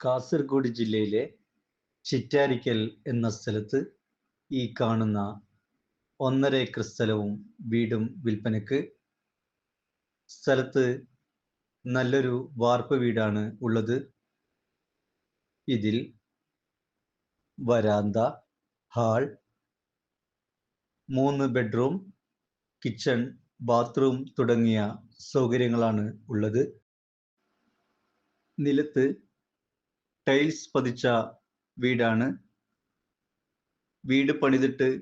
കാസർഗോഡ് ജില്ലയിലെ ചിറ്റാരിക്കൽ എന്ന സ്ഥലത്ത് ഈ കാണുന്ന ഒന്നര ഏക്കർ സ്ഥലവും വീടും വിൽപ്പനക്ക് സ്ഥലത്ത് നല്ലൊരു വാർപ്പ് വീടാണ് ഉള്ളത്. ഇതിൽ വരാന്ത ഹാൾ മൂന്ന് ബെഡ്റൂം കിച്ചൺ ബാത്റൂം തുടങ്ങിയ സൗകര്യങ്ങളാണ് ഉള്ളത്. നിലത്ത് ടൈൽസ് പതിച്ച വീടാണ്. വീട് പണിതിട്ട്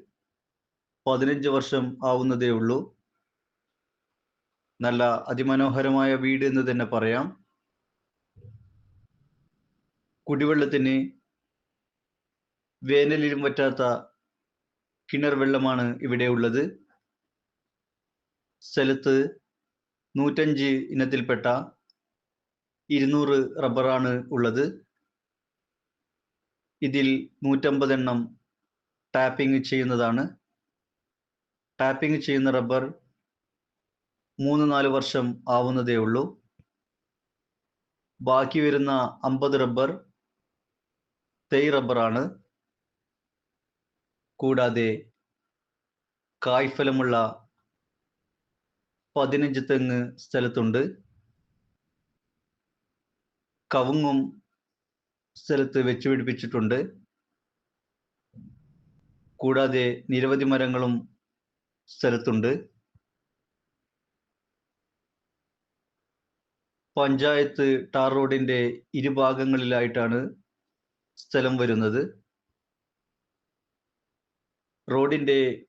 പതിനഞ്ച് വർഷം ആവുന്നതേ ഉള്ളൂ. നല്ല അതിമനോഹരമായ വീട് എന്ന് തന്നെ പറയാം. കുടിവെള്ളത്തിന് വേനലിലും പറ്റാത്ത കിണർ വെള്ളമാണ് ഇവിടെ ഉള്ളത്. സ്ഥലത്ത് നൂറ്റഞ്ച് ഇനത്തിൽപ്പെട്ട ഇരുന്നൂറ് റബ്ബറാണ് ഉള്ളത്. ഇതിൽ നൂറ്റമ്പതെണ്ണം ടാപ്പിംഗ് ചെയ്യുന്നതാണ്. ടാപ്പിംഗ് ചെയ്യുന്ന റബ്ബർ മൂന്ന് നാല് വർഷം ആവുന്നതേ ഉള്ളൂ. ബാക്കി വരുന്ന അമ്പത് റബ്ബർ തേയ് റബ്ബറാണ് കൂടാതെ കായ്ഫലമുള്ള പതിനഞ്ച് തെങ്ങ് സ്ഥലത്തുണ്ട്. കവുങ്ങും സ്ഥലത്ത് വെച്ച് പിടിപ്പിച്ചിട്ടുണ്ട്. കൂടാതെ നിരവധി മരങ്ങളും സ്ഥലത്തുണ്ട്. പഞ്ചായത്ത് ടാർ റോഡിന്റെ ഇരുഭാഗങ്ങളിലായിട്ടാണ് സ്ഥലം വരുന്നത്. റോഡിന്റെ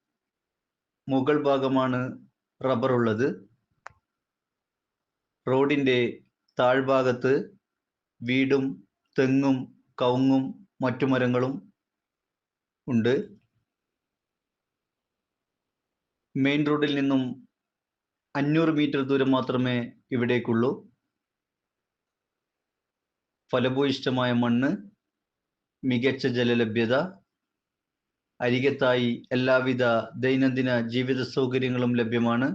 മുകൾ ഭാഗമാണ് റബ്ബർ ഉള്ളത്. റോഡിന്റെ താഴ്ഭാഗത്ത് വീടും തെങ്ങും കവുങ്ങും മറ്റു മരങ്ങളും ഉണ്ട്. മെയിൻ റോഡിൽ നിന്നും അഞ്ഞൂറ് മീറ്റർ ദൂരം മാത്രമേ ഇവിടേക്കുള്ളൂ. ഫലഭൂയിഷ്ടമായ മണ്ണ് മികച്ച ജലലഭ്യത അരികത്തായി എല്ലാവിധ ദൈനംദിന ജീവിത സൗകര്യങ്ങളും ലഭ്യമാണ്.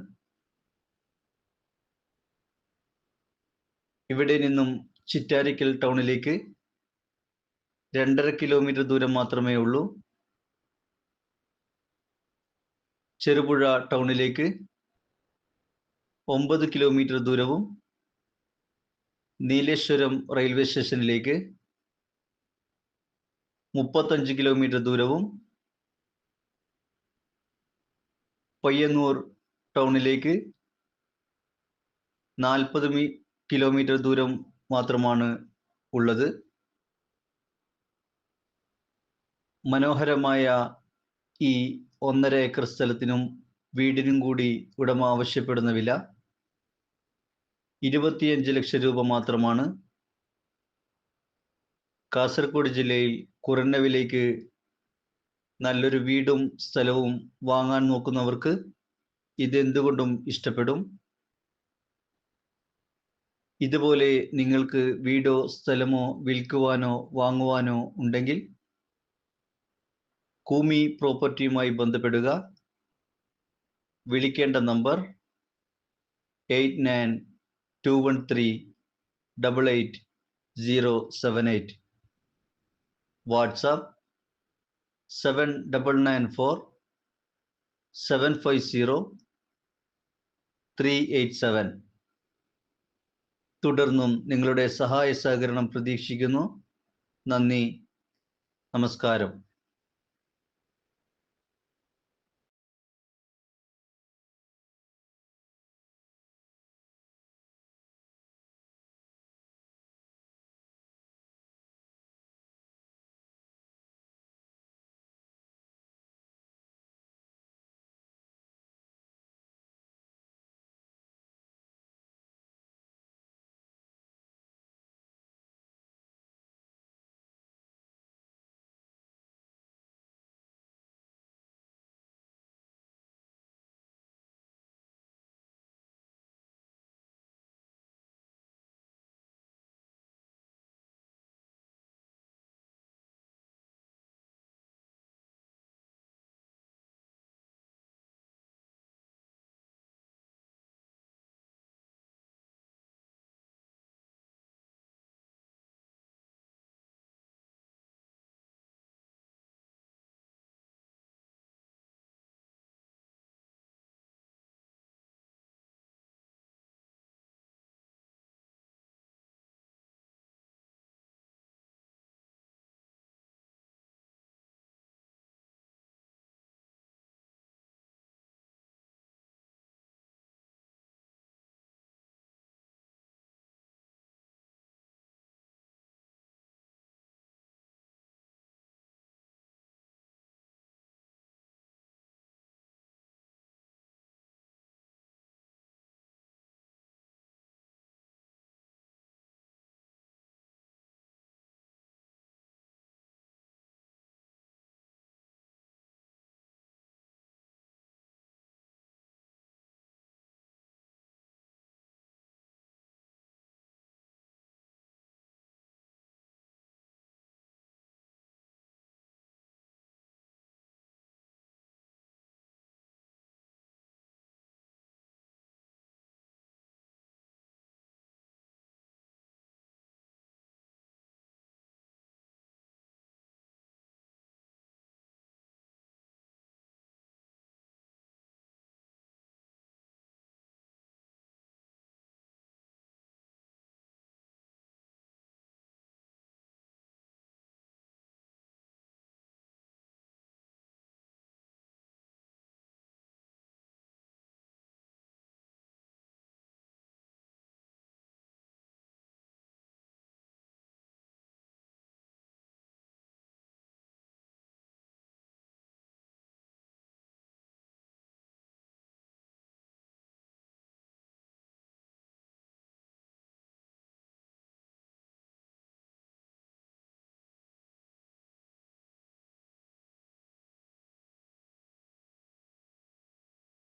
ഇവിടെ നിന്നും ചിറ്റാരിക്കൽ ടൗണിലേക്ക് രണ്ടര കിലോമീറ്റർ ദൂരം മാത്രമേ ഉള്ളൂ. ചെറുപുഴ ടൗണിലേക്ക് ഒമ്പത് കിലോമീറ്റർ ദൂരവും നീലേശ്വരം റെയിൽവേ സ്റ്റേഷനിലേക്ക് മുപ്പത്തഞ്ച് കിലോമീറ്റർ ദൂരവും പയ്യന്നൂർ ടൗണിലേക്ക് നാൽപ്പത് കിലോമീറ്റർ ദൂരം മാത്രമാണ് ഉള്ളത്. മനോഹരമായ ഈ ഒന്നര ഏക്കർ സ്ഥലത്തിനും വീടിനും കൂടി ഉടമ ആവശ്യപ്പെടുന്ന വില ഇരുപത്തിയഞ്ച് ലക്ഷം രൂപ മാത്രമാണ്. കാസർഗോഡ് ജില്ലയിൽ കുറഞ്ഞ വിലയ്ക്ക് നല്ലൊരു വീടും സ്ഥലവും വാങ്ങാൻ നോക്കുന്നവർക്ക് ഇതെന്തുകൊണ്ടും ഇഷ്ടപ്പെടും? ഇതുപോലെ നിങ്ങൾക്ക് വീടോ സ്ഥലമോ വിൽക്കുവാനോ വാങ്ങുവാനോ ഉണ്ടെങ്കിൽ കൂമി പ്രോപ്പർട്ടിയുമായി ബന്ധപ്പെടുക. വിളിക്കേണ്ട number eight nine two one three double eight zero seven eight. WhatsApp seven double nine four seven five zero three eight seven. തുടർന്നും നിങ്ങളുടെ സഹായ സഹകരണം പ്രതീക്ഷിക്കുന്നു. നന്ദി. നമസ്കാരം.